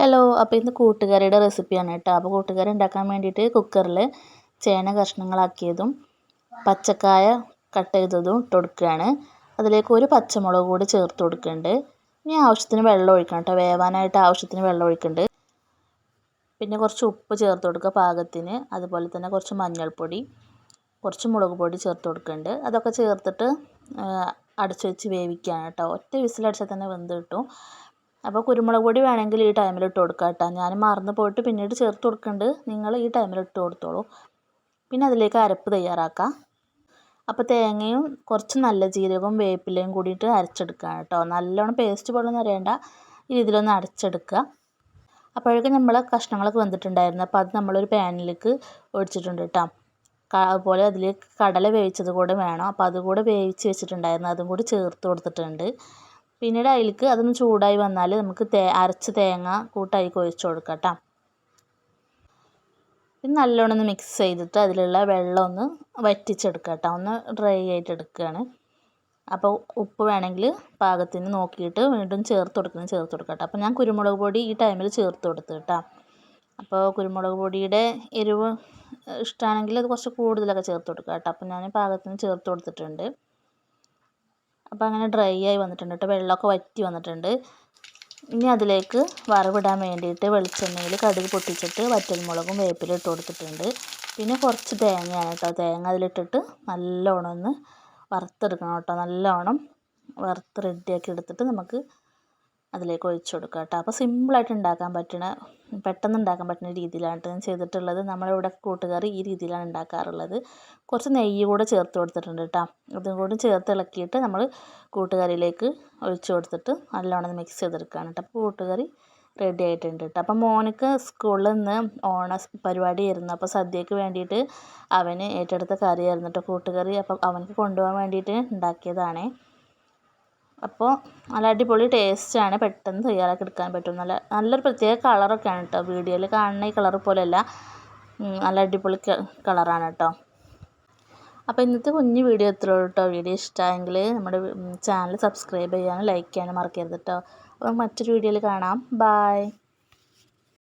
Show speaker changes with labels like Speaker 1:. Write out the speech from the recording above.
Speaker 1: Hello അപ്പോൾ ഇന്ന് കൂട്ടുകറിയുടെ റെസിപ്പിയാണ് കേട്ടോ. അപ്പോൾ കൂട്ടുകറി ഉണ്ടാക്കാൻ വേണ്ടിയിട്ട് കുക്കറിൽ ചേന കഷ്ണങ്ങളാക്കിയതും പച്ചക്കായ കട്ട് ചെയ്തതും ഇട്ട് കൊടുക്കുകയാണ്. അതിലേക്ക് ഒരു പച്ചമുളക് കൂടി ചേർത്ത് കൊടുക്കുന്നുണ്ട്. ഇനി ആവശ്യത്തിന് വെള്ളം ഒഴിക്കണം കേട്ടോ. വേവാനായിട്ട് ആവശ്യത്തിന് വെള്ളം ഒഴിക്കുന്നുണ്ട്. പിന്നെ കുറച്ച് ഉപ്പ് ചേർത്ത് കൊടുക്കുക പാകത്തിന്. അതുപോലെ തന്നെ കുറച്ച് മഞ്ഞൾപ്പൊടി കുറച്ച് മുളക് പൊടി ചേർത്ത് കൊടുക്കുന്നുണ്ട്. അതൊക്കെ ചേർത്തിട്ട് അടച്ചു വെച്ച് വേവിക്കുകയാണ് കേട്ടോ. ഒറ്റ വിസിലടിച്ചാൽ തന്നെ വെന്ത് കിട്ടും. അപ്പോൾ കുരുമുളക് പൊടി വേണമെങ്കിൽ ഈ ടൈമിൽ ഇട്ട് കൊടുക്കുക കേട്ടോ ഞാൻ മറന്നു പോയിട്ട് പിന്നീട് ചേർത്ത് കൊടുക്കുന്നുണ്ട് നിങ്ങൾ ഈ ടൈമിൽ ഇട്ട് കൊടുത്തോളൂ. പിന്നെ അതിലേക്ക് അരപ്പ് തയ്യാറാക്കാം. അപ്പോൾ തേങ്ങയും കുറച്ച് നല്ല ജീരകവും വേപ്പിലയും കൂടിയിട്ട് അരച്ചെടുക്കുക കേട്ടോ. നല്ലോണം പേസ്റ്റ് പോലൊന്നും അറിയണ്ട രീതിയിലൊന്ന് അരച്ചെടുക്കുക. അപ്പോഴേക്കും നമ്മൾ കഷ്ണങ്ങളൊക്കെ വെന്തിട്ടുണ്ടായിരുന്നു അപ്പോൾ അത് നമ്മളൊരു പാനിലേക്ക് ഒഴിച്ചിട്ടുണ്ട് കേട്ടോ. അതുപോലെ അതിലേക്ക് കടല വേവിച്ചത് കൂടെ വേണം. അപ്പോൾ അതുകൂടെ വേവിച്ച് വെച്ചിട്ടുണ്ടായിരുന്നു. അതും കൂടി ചേർത്ത് കൊടുത്തിട്ടുണ്ട്. പിന്നീട് അതിലേക്ക് അതൊന്ന് ചൂടായി വന്നാൽ നമുക്ക് തേ അരച്ച തേങ്ങ കൂട്ടായി ഒഴിച്ചു കൊടുക്കാം കേട്ടോ പിന്നെ നല്ലോണം ഒന്ന് മിക്സ് ചെയ്തിട്ട് അതിലുള്ള വെള്ളം ഒന്ന് വറ്റിച്ചെടുക്കുക കേട്ടോ ഒന്ന് ഡ്രൈ ആയിട്ട് എടുക്കുകയാണ് അപ്പോൾ ഉപ്പ് വേണമെങ്കിൽ പാകത്തിന് നോക്കിയിട്ട് വീണ്ടും ചേർത്ത് കൊടുക്കുന്നത് ചേർത്ത് കൊടുക്കുക കേട്ടോ അപ്പോൾ ഞാൻ കുരുമുളക് പൊടി ഈ ടൈമിൽ ചേർത്ത് കൊടുത്തു കേട്ടോ അപ്പോൾ കുരുമുളക് പൊടിയുടെ എരിവ് ഇഷ്ടമാണെങ്കിൽ അത് കുറച്ച് കൂടുതലൊക്കെ ചേർത്ത് കൊടുക്കുക കേട്ടോ അപ്പോൾ ഞാൻ പാകത്തിന് ചേർത്ത് കൊടുത്തിട്ടുണ്ട്. അപ്പോൾ അങ്ങനെ ഡ്രൈ ആയി വന്നിട്ടുണ്ട് കേട്ടോ വെള്ളമൊക്കെ വറ്റി വന്നിട്ടുണ്ട്. ഇനി അതിലേക്ക് വറവിടാൻ വേണ്ടിയിട്ട് വെളിച്ചെണ്ണയിൽ കടുക് പൊട്ടിച്ചിട്ട് വറ്റൽമുളകും വേപ്പിലും ഇട്ട് കൊടുത്തിട്ടുണ്ട്. പിന്നെ കുറച്ച് തേങ്ങയാണ് കേട്ടോ തേങ്ങ അതിലിട്ടിട്ട് നല്ലോണം ഒന്ന് വറുത്തെടുക്കണം കേട്ടോ നല്ലോണം വറുത്ത് റെഡിയാക്കി എടുത്തിട്ട് നമുക്ക് അതിലേക്ക് ഒഴിച്ചു കൊടുക്കുക കേട്ടോ. അപ്പോൾ സിമ്പിളായിട്ട് ഉണ്ടാക്കാൻ പറ്റണ പെട്ടെന്ന് ഉണ്ടാക്കാൻ പറ്റുന്ന രീതിയിലാണ് ഞാൻ ചെയ്തിട്ടുള്ളത്. നമ്മളിവിടെ കൂട്ടുകറി ഈ രീതിയിലാണ് ഉണ്ടാക്കാറുള്ളത്. കുറച്ച് നെയ്യ് കൂടെ ചേർത്ത് കൊടുത്തിട്ടുണ്ട് കേട്ടോ. അതും കൂടി ചേർത്ത് ഇളക്കിയിട്ട് നമ്മൾ കൂട്ടുകറിയിലേക്ക് ഒഴിച്ചു കൊടുത്തിട്ട് നല്ലോണം മിക്സ് ചെയ്തെടുക്കുകയാണ് കേട്ടോ. അപ്പോൾ കൂട്ടുകറി റെഡി ആയിട്ടുണ്ട് കേട്ടോ. അപ്പോൾ മോനക്ക് സ്കൂളിൽ നിന്ന് ഓണ പരിപാടി ആയിരുന്നു. അപ്പോൾ സദ്യയ്ക്ക് വേണ്ടിയിട്ട് അവന് ഏറ്റെടുത്ത കറിയായിരുന്നു കേട്ടോ കൂട്ടുകറി. അപ്പം അവനക്ക് കൊണ്ടുപോകാൻ വേണ്ടിയിട്ട് ഉണ്ടാക്കിയതാണേ. അപ്പോൾ നല്ല അടിപൊളി ടേസ്റ്റാണ് പെട്ടെന്ന് തയ്യാറാക്കി എടുക്കാൻ പറ്റും. നല്ല നല്ലൊരു പ്രത്യേക കളറൊക്കെയാണ് കേട്ടോ വീഡിയോയിൽ കാണുന്ന ഈ കളർ പോലെയല്ല. നല്ല അടിപൊളി കളറാണ് കേട്ടോ അപ്പോൾ ഇന്നത്തെ കുഞ്ഞു വീഡിയോ എത്ര കേട്ടോ വീഡിയോ ഇഷ്ടമായെങ്കിൽ നമ്മുടെ ചാനൽ സബ്സ്ക്രൈബ് ചെയ്യാനും ലൈക്ക് ചെയ്യാനും മറക്കരുത് കേട്ടോ അപ്പോൾ മറ്റൊരു വീഡിയോയിൽ കാണാം. ബായ്